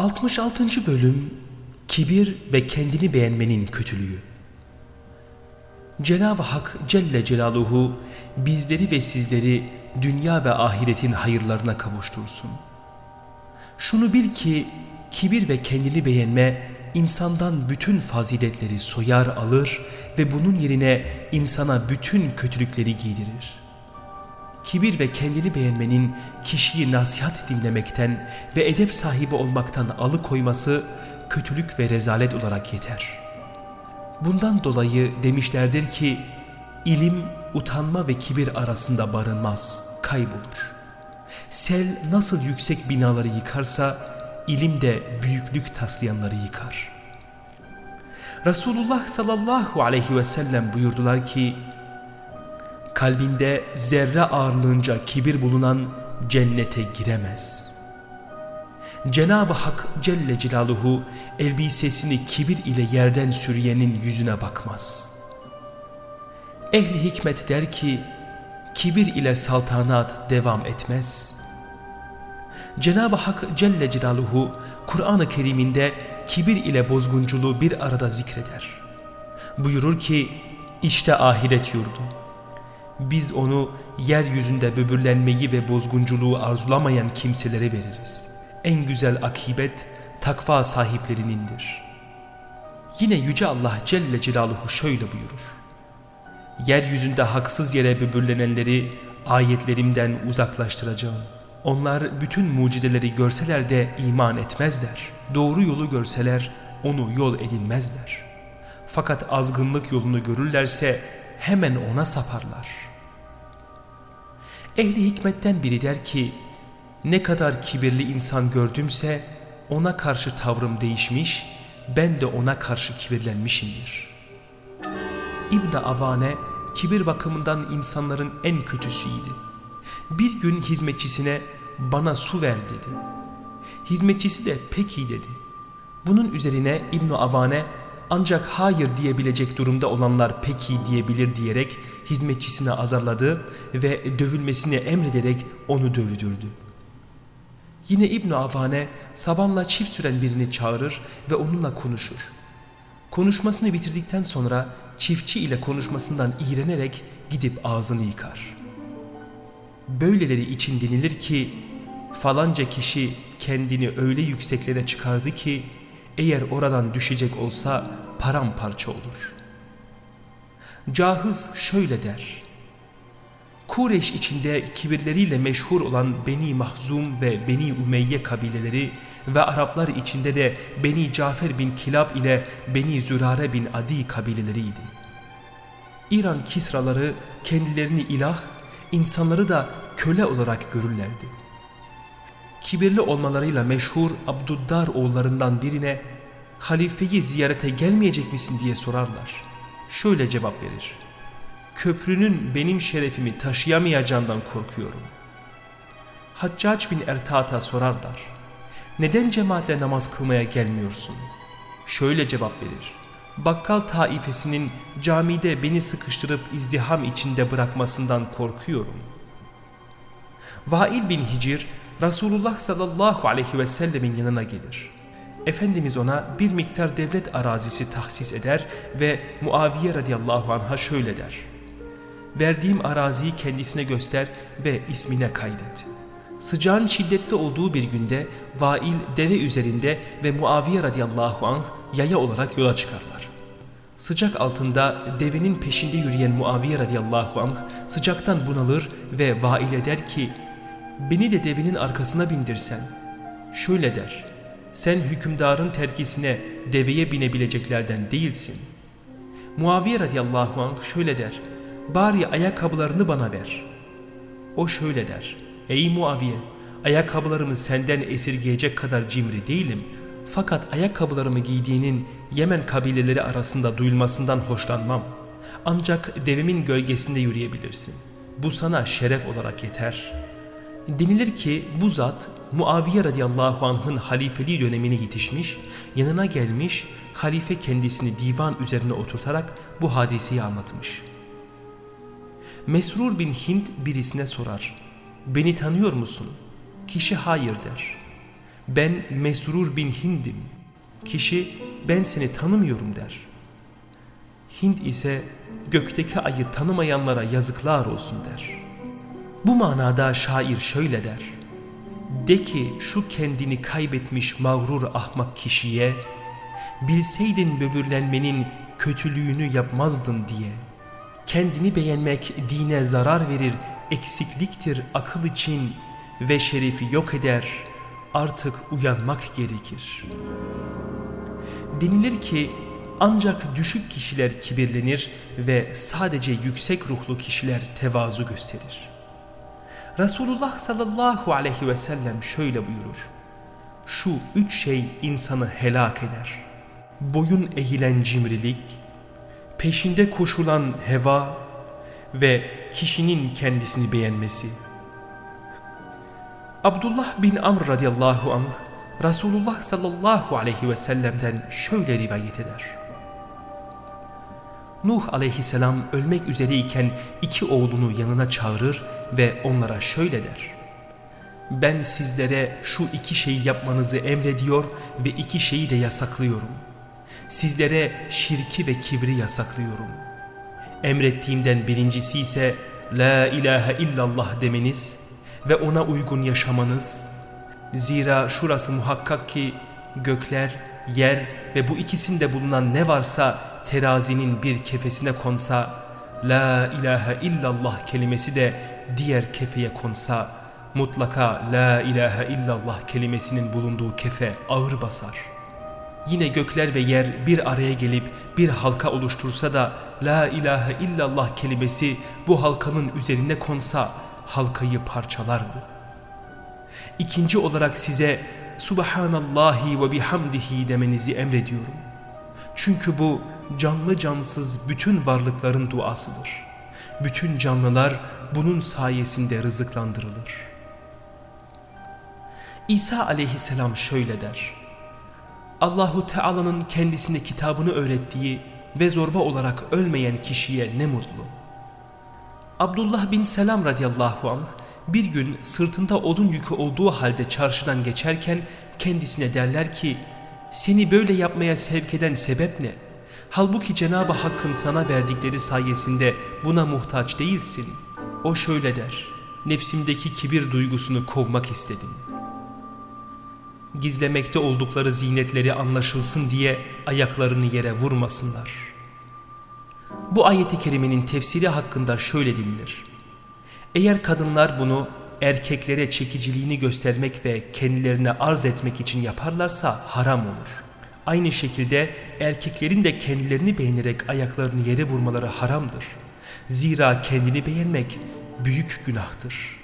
66. Bölüm Kibir ve kendini beğenmenin kötülüğü Cenab-ı Hak Celle Celaluhu bizleri ve sizleri dünya ve ahiretin hayırlarına kavuştursun. Şunu bil ki kibir ve kendini beğenme insandan bütün faziletleri soyar alır ve bunun yerine insana bütün kötülükleri giydirir. Kibir ve kendini beğenmenin kişiyi nasihat dinlemekten ve edep sahibi olmaktan alıkoyması kötülük ve rezalet olarak yeter. Bundan dolayı demişlerdir ki ilim utanma ve kibir arasında barınmaz, kaybolur. Sel nasıl yüksek binaları yıkarsa ilim de büyüklük taslayanları yıkar. Resulullah sallallahu aleyhi ve sellem buyurdular ki kalbinde zerre ağırlığınca kibir bulunan cennete giremez. Cenab-ı Hak Celle Celaluhu elbisesini kibir ile yerden sürüyenin yüzüne bakmaz. Ehli hikmet der ki, kibir ile saltanat devam etmez. Cenab-ı Hak Celle Celaluhu Kur'an-ı Kerim'inde kibir ile bozgunculuğu bir arada zikreder. Buyurur ki, işte ahiret yurdu biz onu yeryüzünde böbürlenmeyi ve bozgunculuğu arzulamayan kimselere veririz. En güzel akibet takva sahiplerinindir. Yine Yüce Allah Celle Celaluhu şöyle buyurur. Yeryüzünde haksız yere böbürlenenleri ayetlerimden uzaklaştıracağım. Onlar bütün mucizeleri görseler de iman etmezler. Doğru yolu görseler onu yol edinmezler. Fakat azgınlık yolunu görürlerse hemen ona saparlar.'' Ehli hikmetten biri der ki, ne kadar kibirli insan gördümse ona karşı tavrım değişmiş, ben de ona karşı kibirlenmişimdir. İbn Avane kibir bakımından insanların en kötüsüydü. Bir gün hizmetçisine bana su ver dedi. Hizmetçisi de peki dedi. Bunun üzerine İbn Avane ancak hayır diyebilecek durumda olanlar peki diyebilir diyerek hizmetçisine azarladı ve dövülmesini emrederek onu dövdürdü. Yine İbn Avane sabanla çift süren birini çağırır ve onunla konuşur. Konuşmasını bitirdikten sonra çiftçi ile konuşmasından iğrenerek gidip ağzını yıkar. Böyleleri için denilir ki falanca kişi kendini öyle yükseklere çıkardı ki eğer oradan düşecek olsa paramparça olur. Cahız şöyle der. Kureş içinde kibirleriyle meşhur olan Beni Mahzum ve Beni Umeyye kabileleri ve Araplar içinde de Beni Cafer bin Kilab ile Beni Zürare bin Adi kabileleriydi. İran Kisraları kendilerini ilah, insanları da köle olarak görürlerdi kibirli olmalarıyla meşhur Abduddar oğullarından birine halifeyi ziyarete gelmeyecek misin diye sorarlar. Şöyle cevap verir. Köprünün benim şerefimi taşıyamayacağından korkuyorum. Haccac bin Ertat'a sorarlar. Neden cemaatle namaz kılmaya gelmiyorsun? Şöyle cevap verir. Bakkal taifesinin camide beni sıkıştırıp izdiham içinde bırakmasından korkuyorum. Vail bin Hicr Resulullah sallallahu aleyhi ve sellemin yanına gelir. Efendimiz ona bir miktar devlet arazisi tahsis eder ve Muaviye radıyallahu anh'a şöyle der. Verdiğim araziyi kendisine göster ve ismine kaydet. Sıcağın şiddetli olduğu bir günde Vail deve üzerinde ve Muaviye radıyallahu anh yaya olarak yola çıkarlar. Sıcak altında devenin peşinde yürüyen Muaviye radıyallahu anh sıcaktan bunalır ve Vail'e der ki beni de devenin arkasına bindirsen. Şöyle der, sen hükümdarın terkisine deveye binebileceklerden değilsin. Muaviye radıyallahu anh şöyle der, bari ayakkabılarını bana ver. O şöyle der, ey Muaviye, ayakkabılarımı senden esirgeyecek kadar cimri değilim. Fakat ayakkabılarımı giydiğinin Yemen kabileleri arasında duyulmasından hoşlanmam. Ancak devimin gölgesinde yürüyebilirsin. Bu sana şeref olarak yeter.'' Denilir ki bu zat Muaviye radıyallahu anh'ın halifeliği dönemine yetişmiş, yanına gelmiş, halife kendisini divan üzerine oturtarak bu hadiseyi anlatmış. Mesrur bin Hint birisine sorar, beni tanıyor musun? Kişi hayır der. ben Mesrur bin Hind'im. Kişi ben seni tanımıyorum der. Hind ise gökteki ayı tanımayanlara yazıklar olsun der. Bu manada şair şöyle der. De ki şu kendini kaybetmiş mağrur ahmak kişiye, bilseydin böbürlenmenin kötülüğünü yapmazdın diye. Kendini beğenmek dine zarar verir, eksikliktir akıl için ve şerefi yok eder, artık uyanmak gerekir. Denilir ki ancak düşük kişiler kibirlenir ve sadece yüksek ruhlu kişiler tevazu gösterir. Resulullah sallallahu aleyhi ve sellem şöyle buyurur. Şu üç şey insanı helak eder. Boyun eğilen cimrilik, peşinde koşulan heva ve kişinin kendisini beğenmesi. Abdullah bin Amr radıyallahu anh Resulullah sallallahu aleyhi ve sellem'den şöyle rivayet eder. Nuh aleyhisselam ölmek üzereyken iki oğlunu yanına çağırır ve onlara şöyle der. Ben sizlere şu iki şeyi yapmanızı emrediyor ve iki şeyi de yasaklıyorum. Sizlere şirki ve kibri yasaklıyorum. Emrettiğimden birincisi ise La ilahe illallah demeniz ve ona uygun yaşamanız. Zira şurası muhakkak ki gökler, yer ve bu ikisinde bulunan ne varsa terazinin bir kefesine konsa, La ilahe illallah kelimesi de diğer kefeye konsa, mutlaka La ilahe illallah kelimesinin bulunduğu kefe ağır basar. Yine gökler ve yer bir araya gelip bir halka oluştursa da La ilahe illallah kelimesi bu halkanın üzerine konsa halkayı parçalardı. İkinci olarak size Subhanallahi ve bihamdihi demenizi emrediyorum. Çünkü bu canlı cansız bütün varlıkların duasıdır. Bütün canlılar bunun sayesinde rızıklandırılır. İsa aleyhisselam şöyle der. Allahu Teala'nın kendisine kitabını öğrettiği ve zorba olarak ölmeyen kişiye ne mutlu. Abdullah bin Selam radıyallahu anh bir gün sırtında odun yükü olduğu halde çarşıdan geçerken kendisine derler ki seni böyle yapmaya sevk eden sebep ne? Halbuki Cenab-ı Hakk'ın sana verdikleri sayesinde buna muhtaç değilsin. O şöyle der, nefsimdeki kibir duygusunu kovmak istedim. Gizlemekte oldukları zinetleri anlaşılsın diye ayaklarını yere vurmasınlar. Bu ayeti kerimenin tefsiri hakkında şöyle denilir. Eğer kadınlar bunu erkeklere çekiciliğini göstermek ve kendilerine arz etmek için yaparlarsa haram olur. Aynı şekilde erkeklerin de kendilerini beğenerek ayaklarını yere vurmaları haramdır. Zira kendini beğenmek büyük günahtır.''